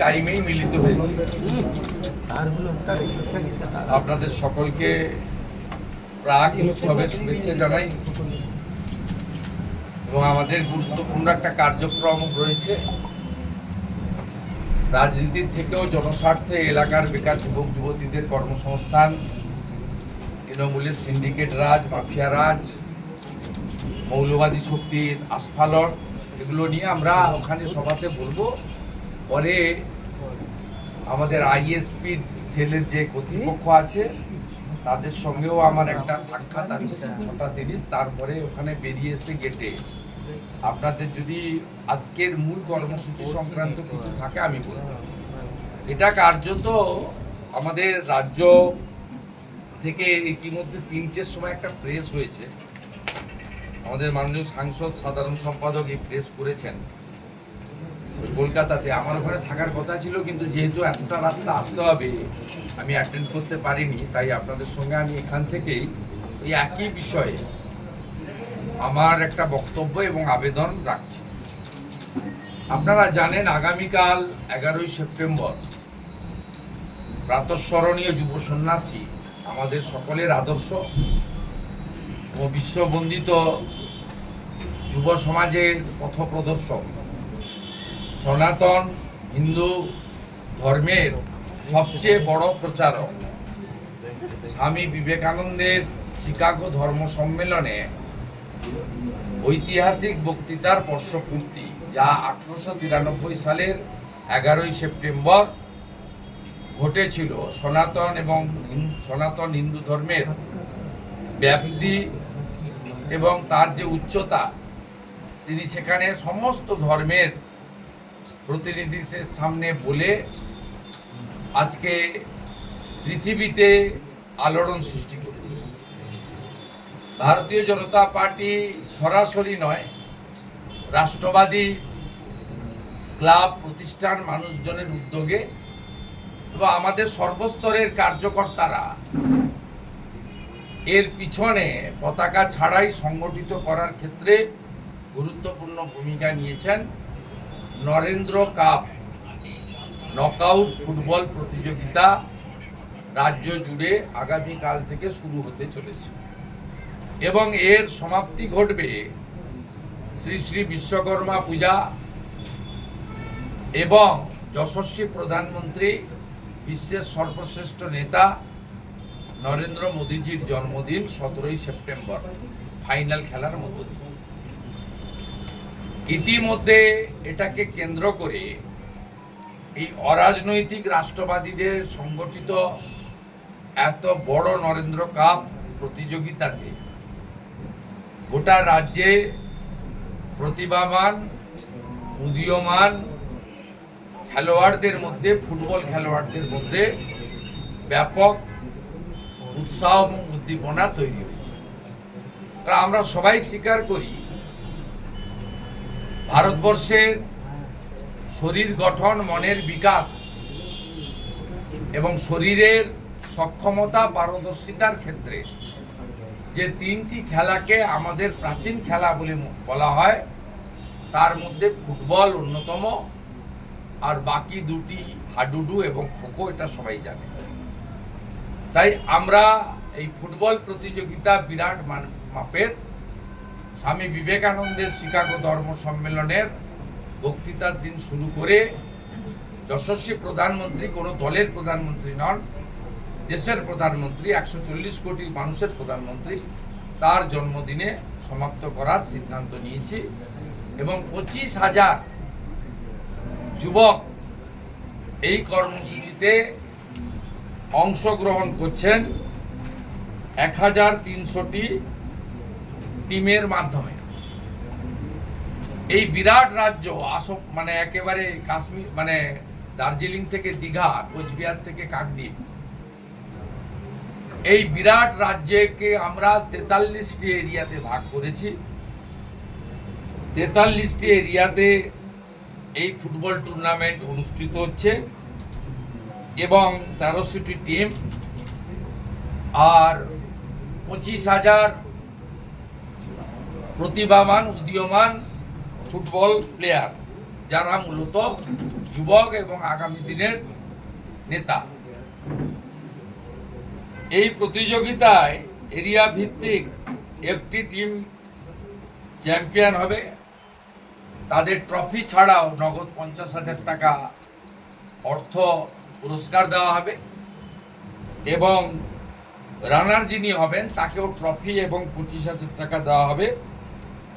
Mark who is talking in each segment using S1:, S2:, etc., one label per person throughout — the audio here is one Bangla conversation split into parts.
S1: টাইমেই মিলিত হয়েছি। আপনাদের সকলকে প্রাক উৎসবের শুভেচ্ছা জানাই। এবং আমাদের গুরুত্বপূর্ণ একটা কার্যক্রম রয়েছে। রাজনীতির থেকেও জনস্বার্থে এলাকার বেকার যুবক যুবতীদের কর্মসংস্থান তৃণমূলের সিন্ডিকেট রাজ মাফিয়া রাজ মৌলবাদী শক্তির আস্ফালন এগুলো নিয়ে আমরা ওখানে সভাতে বলব। পরে আমাদের আইএসপি সেলের যে কর্তৃপক্ষ আছে তাদের সঙ্গেও আমার একটা সাক্ষাৎ আছে ছটা তিরিশ তারপরে ওখানে বেরিয়ে এসে গেটে আপনাদের যদি আজকের মূল কর্মসূচি সংক্রান্ত কিছু থাকে আমি বলব। এটা কার্যত আমাদের রাজ্য থেকে ইতিমধ্যে তিনটের সময় একটা প্রেস হয়েছে। আমাদের মাননীয় সাংসদ সাধারণ সম্পাদক এই প্রেস করেছেন। কলকাতাতে। আমার ঘরে থাকার কথা ছিল, কিন্তু যেহেতু এতটা রাস্তা আসতে হবে, আমি অ্যাটেন্ড করতে পারিনি, তাই আপনাদের সঙ্গে আমি এখান থেকেই এই একই বিষয়ে আমার একটা বক্তব্য এবং আবেদন রাখছি। আপনারা জানেন, আগামীকাল এগারোই সেপ্টেম্বর প্রাতঃস্মরণীয় যুব সন্ন্যাসী আমাদের সকলের আদর্শ ও বিশ্ববন্দিত যুব সমাজের পথপ্রদর্শক। সনাতন হিন্দু ধর্মের সবচেয়ে বড় প্রচারক। স্বামী বিবেকানন্দের শিকাগো ধর্ম সম্মেলনে ঐতিহাসিক বক্তৃতার বর্ষপূর্তি যা আঠারোশো তিরানব্বই সালের এগারোই সেপ্টেম্বর ঘটেছিল। সনাতন এবং সনাতন হিন্দু ধর্মের ব্যাপ্তি এবং তার যে উচ্চতা, তিনি সেখানে সমস্ত ধর্মের প্রতিনিধিদের সামনে বলে আজকে পৃথিবীতে আলোড়ন সৃষ্টি করেছে। ভারতীয় জনতা পার্টি সরাসরি নয়, রাষ্ট্রবাদী ক্লাব প্রতিষ্ঠান মানুষজনের উদ্যোগে এবং আমাদের সর্বস্তরের কার্যকর্তারা এর পিছনে পতাকা ছাড়াই সংগঠিত করার ক্ষেত্রে গুরুত্বপূর্ণ ভূমিকা নিয়েছেন। নরেন্দ্র কাপ নকআউট ফুটবল প্রতিযোগিতা রাজ্য জুড়ে আগামীকাল থেকে শুরু হতে চলেছে। এবং এর সমাপ্তি ঘটবে শ্রী শ্রী বিশ্বকর্মা পূজা এবং যশস্বী প্রধানমন্ত্রী, বিশ্বের সর্বশ্রেষ্ঠ নেতা নরেন্দ্র মোদীজির জন্মদিন সতেরোই সেপ্টেম্বর, ফাইনাল খেলার দিয়ে। ইতিমধ্যে এটাকে কেন্দ্র করে এই অরাজনৈতিক রাষ্ট্রবাদীদের সংগঠিত এত বড় নরেন্দ্র কাপ প্রতিযোগিতাতে গোটা রাজ্যে প্রতিভাবান, উদীয়মান খেলোয়াড়দের মধ্যে, ফুটবল খেলোয়াড়দের মধ্যে ব্যাপক উৎসাহ এবং উদ্দীপনা তৈরি হয়েছে। আমরা সবাই স্বীকার করি ভারতবর্ষের শরীর গঠন, মনের বিকাশ এবং শরীরের সক্ষমতা, পারদর্শিতার ক্ষেত্রে যে তিনটি খেলাকে আমাদের প্রাচীন খেলা বলে বলা হয়, তার মধ্যে ফুটবল অন্যতম আর বাকি দুটি হাডুডু এবং খোখো এটা সবাই জানে। তাই আমরা এই ফুটবল প্রতিযোগিতা বিরাট মাপের স্বামী বিবেকানন্দের শিকাগো ধর্ম সম্মেলনের বক্তৃতার দিন শুরু করে যশস্বী প্রধানমন্ত্রী, কোনো দলের প্রধানমন্ত্রী নন, দেশের প্রধানমন্ত্রী, একশো চল্লিশ কোটি মানুষের প্রধানমন্ত্রী, তার জন্মদিনে সমাপ্ত করার সিদ্ধান্ত নিয়েছি এবং পঁচিশ হাজার যুবক এই কর্মসূচিতে অংশগ্রহণ করছেন। এক হাজার তিনশোটি টিমের মাধ্যমে। এই বিরাট রাজ্য, আসক মানে একেবারে কাশ্মীর মানে দার্জিলিং থেকে দীঘা, কোচবিহার থেকে কাকদ্বীপ। এই বিরাট রাজ্যকে আমরা তেতাল্লিশটি এরিয়াতে ভাগ করেছি। তেতাল্লিশটি এরিয়াতে এই ফুটবল টুর্নামেন্ট অনুষ্ঠিত হচ্ছে এবং তেরোশোটি টিম। আর পঁচিশ হাজার প্রতিভাবান, উদীয়মান ফুটবল প্লেয়ার, যারা মূলত যুবক এবং আগামী দিনের নেতা। এই প্রতিযোগিতায় এরিয়া ভিত্তিক একটি টিম চ্যাম্পিয়ন হবে। তাদের ট্রফি ছাড়াও নগদ পঞ্চাশ হাজার টাকা অর্থ পুরস্কার দেওয়া হবে এবং রানার যিনি হবেন, তাকেও ট্রফি এবং পঁচিশ হাজার টাকা দেওয়া হবে।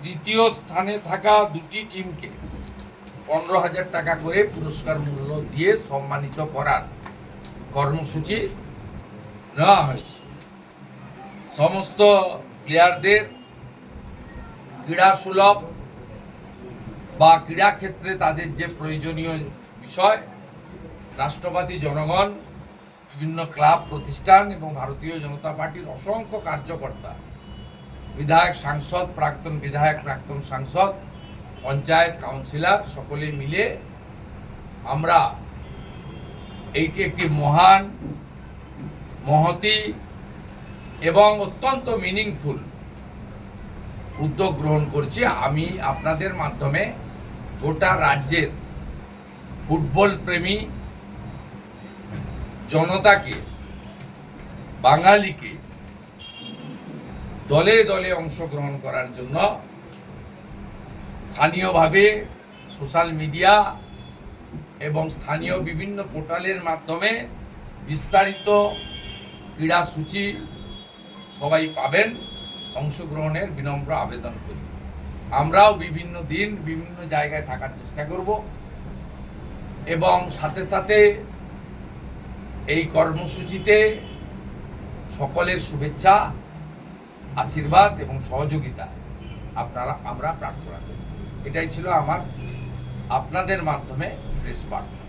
S1: তৃতীয় স্থানে থাকা দুটি টিমকে পনেরো হাজার টাকা করে পুরস্কার মূল্য দিয়ে সম্মানিত করার কর্মসূচি নেওয়া হয়েছে। সমস্ত প্লেয়ারদের ক্রীড়া সুলভ বা ক্রীড়া ক্ষেত্রে তাদের যে প্রয়োজনীয় বিষয় রাষ্ট্রবাদী জনগণ, বিভিন্ন ক্লাব, প্রতিষ্ঠান এবং ভারতীয় জনতা পার্টির অসংখ্য কার্যকর্তা বিধায়ক সাংসদ, প্রাক্তন বিধায়ক, প্রাক্তন সাংসদ, পঞ্চায়েত কাউন্সিলর, সকলে মিলে আমরা এইটি একটি মহান মহতি এবং অত্যন্ত মিনিংফুল উদ্যোগ গ্রহণ করছি। আমি আপনাদের মাধ্যমে গোটা রাজ্যের ফুটবল প্রেমী জনতাকে, বাঙালিকে দলে দলে অংশগ্রহণ করার জন্য স্থানীয়ভাবে সোশ্যাল মিডিয়া এবং স্থানীয় বিভিন্ন পোর্টালের মাধ্যমে বিস্তারিত ক্রীড়া সূচি সবাই পাবেন, অংশগ্রহণের বিনম্র আবেদন করি। আমরাও বিভিন্ন দিন বিভিন্ন জায়গায় থাকার চেষ্টা করব এবং সাথে সাথে এই কর্মসূচিতে সকলের শুভেচ্ছা আশীর্বাদ এবং সহযোগিতা আপনারা আমরা প্রার্থনা করি। এটাই ছিল আমার আপনাদের মাধ্যমে প্রেস বার্তা